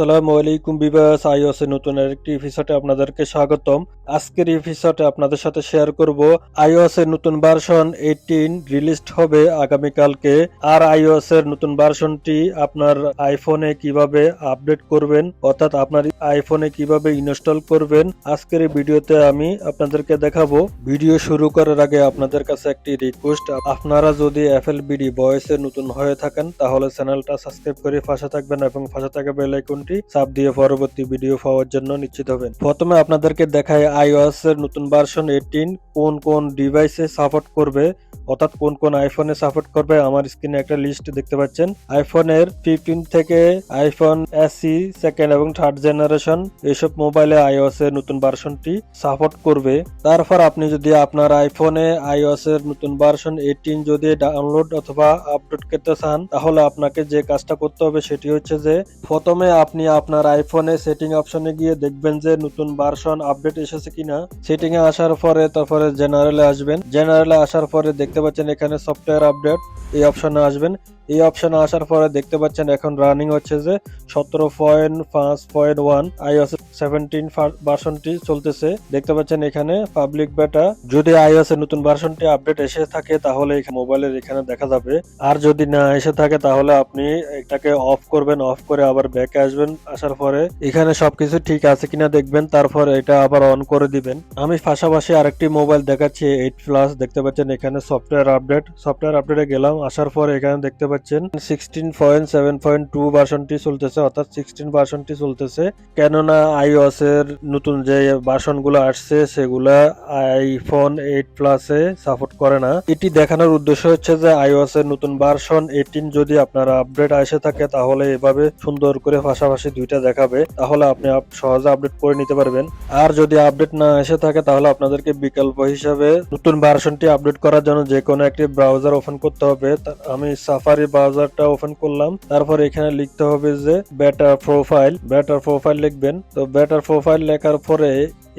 আসসালামু আলাইকুম বিবাস আইওএস নতুন আরেকটি এপিসোডে আপনাদেরকে স্বাগতম। আজকের এপিসোডে আপনাদের সাথে শেয়ার করব আইওএস এর নতুন ভার্সন 18 রিলিজড হবে আগামী কালকে আর আইওএস এর নতুন ভার্সনটি আপনার আইফোনে কীভাবে আপডেট করবেন, অর্থাৎ আপনার আইফোনে কীভাবে ইনস্টল করবেন, আজকের এই ভিডিওতে আমি আপনাদেরকে দেখাবো। ভিডিও শুরু করার আগে আপনাদের কাছে একটি রিকোয়েস্ট আপনারা যদি এফএল বিডি ভয়েসে নতুন হয়ে থাকেন, তাহলে চ্যানেলটা সাবস্ক্রাইব করে পাশে থাকবেন এবং পাশে থাকা বেল আইকনটি চাপ দিয়ে পরবর্তী ভিডিও পাওয়ার জন্য নিশ্চিত হবেন। প্রথমে আপনাদেরকে দেখায় আইওএস এর নতুন ভার্সন 18 কোন কোন ডিভাইসে সাপোর্ট করবে। অর্থাৎ কোন কোন আইফোনে সাপোর্ট করবে আমার স্ক্রিনে একটা লিস্ট দেখতে পাচ্ছেন। আইফোনের ফিফটিন থেকে আইফোন এসি সেকেন্ড এবং থার্ড জেনারেশন এসব মোবাইলে আইওএস এর নতুন ভার্সনটি সাপোর্ট করবে। তারপর আপনি যদি আপনার আইফোনে আইওএস এর নতুন ভার্সন 18 যদি ডাউনলোড অথবা আপডেট করতে চান, তাহলে আপনাকে যে কাজটা করতে হবে সেটি হচ্ছে যে, প্রথমে আপনি আপনার আইফোনে সেটিং অপশনে গিয়ে দেখবেন যে নতুন ভার্সন আপডেট এসেছে কিনা। সেটিং এ আসার পরে তারপরে জেনারেলে আসবেন। জেনারেলে আসার পরে দেখতে পাচ্ছেন এখানে সফটওয়্যার আপডেট এই অপশনে আসবেন। এই অপশন আসার পরে দেখতে পাচ্ছেন এখন রানিং হচ্ছে যে সতেরো পয়েন্ট পাঁচ পয়েন্ট ওয়ান আইওএস সেভেন্টিন ভার্সনটি চলতেছে। দেখতে পাচ্ছেন এখানে পাবলিক বেটা যদি আইওএস এর নতুন ভার্সনটি আপডেট এসে থাকে, তাহলে মোবাইলের এখানে দেখা যাবে। আর যদি না এসে থাকে, তাহলে আপনি এটাকে অফ করবেন অফ করে আবার ব্যাকে আসবেন। আসার পরে এখানে সবকিছু ঠিক আছে কিনা দেখবেন, তারপর এটা আবার অন করে দিবেন। আমি পাশাপাশি আরেকটি মোবাইল দেখাচ্ছি এইট প্লাস দেখতে পাচ্ছেন এখানে সফটওয়্যার আপডেট সফটওয়্যার আপডেটে গেলাম, আসার পর এখানে দেখতে পাচ্ছেন sixteen point seven point two ভার্সনটি চলতেছে, অর্থাৎ সিক্সটিন ভার্সনটি চলতেছে। কেননা আইওএস এর নতুন যে ভার্সনগুলো আসছে, সেগুলা আইফোন এইট প্লাসে সাপোর্ট করে না। এটি দেখানোর উদ্দেশ্য হচ্ছে যে আইওএস এর নতুন ভার্সন এইটিন যদি আপডেট আসে থাকে, তাহলে এভাবে সুন্দর করে পাশাপাশি দুইটা দেখাবে। তাহলে আপনি আপ- সহজে আপডেট করে নিতে পারবেন। আর যদি আপডেট না এসে থাকে, তাহলে আপনাদেরকে বিকল্প হিসাবে নতুন ভার্সনটি আপডেট করার জন্য যে কোনো একটি ব্রাউজার ওপেন করতে হবে। আমি সাফারি ব্রাউজারটা ওপেন করলাম। তারপর এখানে লিখতে হবে যে বেটার প্রোফাইল বেটার প্রোফাইল লিখবেন। তো বেটার প্রোফাইল লেখার পরে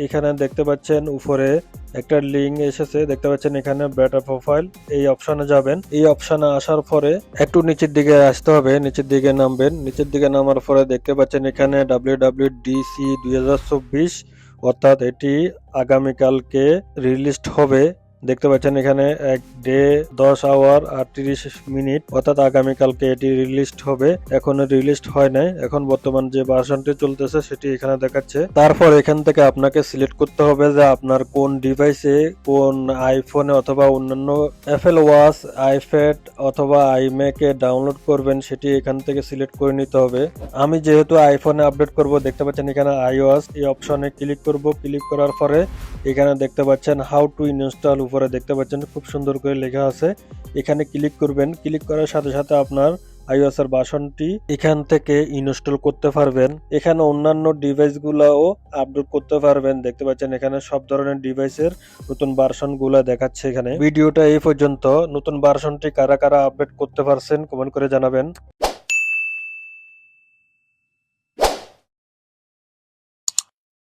এখানে দেখতে পাচ্ছেন উপরে একটা লিঙ্ক এসেছে। দেখতে পাচ্ছেন এখানে বেটার প্রোফাইল এই অপশনে যাবেন। এই অপশনে আসার পরে একটু নিচের দিকে আসতে হবে। নিচের দিকে নামবেন। নিচের দিকে নামার পরে দেখতে পাচ্ছেন এখানে ডাব্লিউ ডাব্লিউ ডিসি দুই হাজার চব্বিশ অর্থাৎ এটি আগামীকালকে রিলিজড হবে। দেখতে পাচ্ছেন এখানে এক ডে, দশ আওয়ার আর তিরিশ মিনিট। অর্থাৎ আগামীকালকে এটি রিলিজড হবে। এখনও রিলিজড হয় নাই। এখন বর্তমান যে ভার্সনটি চলতেছে, সেটি এখানে দেখাচ্ছে। তারপর এখান থেকে আপনাকে সিলেক্ট করতে হবে যে আপনার কোন ডিভাইসে কোন আইফোনে অথবা অন্যান্য অ্যাপেল ওয়াচ আইপ্যাড অথবা আইম্যাকে ডাউনলোড করবেন, সেটি এখান থেকে সিলেক্ট করে নিতে হবে। আমি যেহেতু আইফোনে আপডেট করব, দেখতে পাচ্ছেন এখানে আইওএস এই অপশনে ক্লিক করব। ক্লিক করার পরে এখানে দেখতে পাচ্ছেন হাউ টু ইনস্টল উপরে দেখতে পাচ্ছেন খুব সুন্দর করে লেখা আছে। এখানে ক্লিক করবেন। ক্লিক করার সাথে সাথে আপনার আইওএস এর বাসনটি এখান থেকে ইনস্টল করতে পারবেন। এখানে অন্যান্য ডিভাইস গুলাও আপডেট করতে পারবেন। দেখতে পাচ্ছেন এখানে সব ধরনের ডিভাইসের নতুন ভার্সনগুলা দেখাচ্ছে এখানে। ভিডিওটা এই পর্যন্ত। নতুন ভার্সনটি কারা কারা আপডেট করতে পারছেন কমেন্ট করে জানাবেন।